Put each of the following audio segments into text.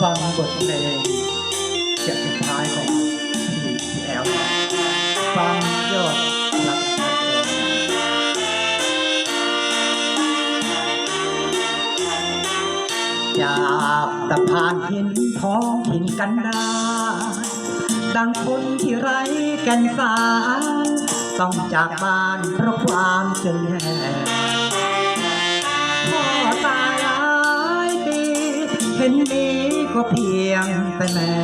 ฟังบทเพลงจากสุดท้ายของพี่แอลฟังยอดรักนักร้องจากตะพานหินท้องถิ่นกันดาดังคนที่ไร้แกันสารต้องจากบ้านเพราะความเจนแย่ ห็นดีก็เพียงแต่แม่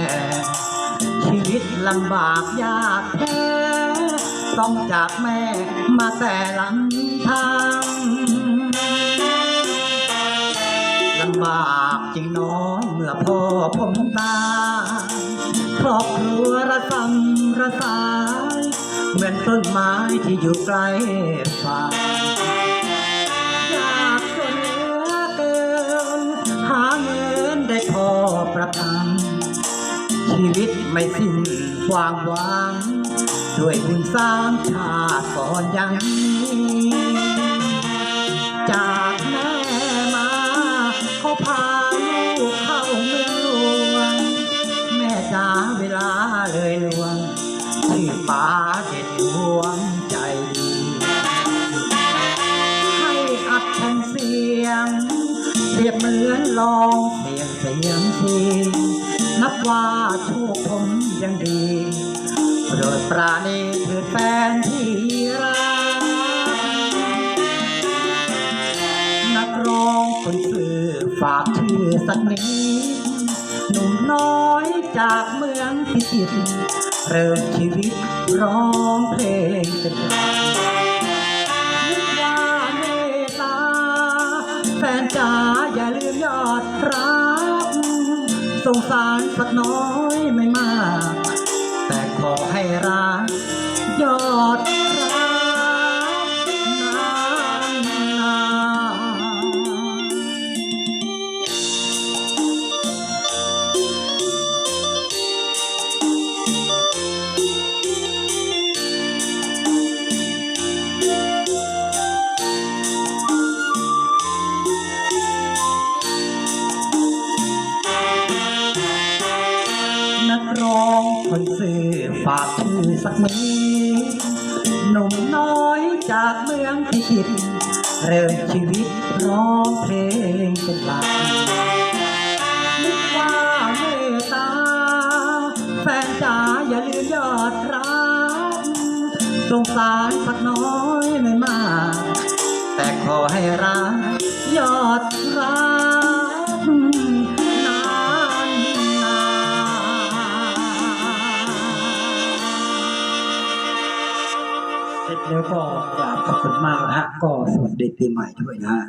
ชีวิตลำบากยากแท้ต้องจากแม่มาแต่ลำพังลำบากจริงน้องเมื่อพ่อผมตายครอบครัวระสำระสาย เหมือนต้นไม้ที่อยู่ไกลฝั่ง ชีวิตไม่สิ้นความหวัง ด้วยบุญสร้างชาติก่อนยังมีจากแม่มาเขาพาลูกเข้าเมืองหลวงแม่จ๋าเวลาเลยลวงชื่ป้าเด็ดดวงใจดี ให้อัดแผ่นเสียงเปรียบเหมือนลองเสียงเสียงที นับว่าโชคผมยังดีโปรดปราณีเถิดแฟนที่รักนักร้องคนสื่อฝากชื่อสักนิดหนุ่มน้อยจากเมืองพิจิตรเริ่มชีวิตร้องเพลงเป็น สงสารสักน้อยไม่มาก แต่ขอให้รักยอด คนสื่อฝากชื่อสักนิดหนุ่มน้อยจากเมืองพิจิตรเริ่มชีวิตร้องเพลงเป็นหลักนึกว่าเมตตา แฟนจ๋าอย่าลืมยอดรักสงสารสักน้อยไม่มาก แต่ขอให้รักยอดรัก สร็จแล้วก็กราบขอบคุณมากนะฮะ ก็สวัสดีปีใหม่ด้วยนะฮะ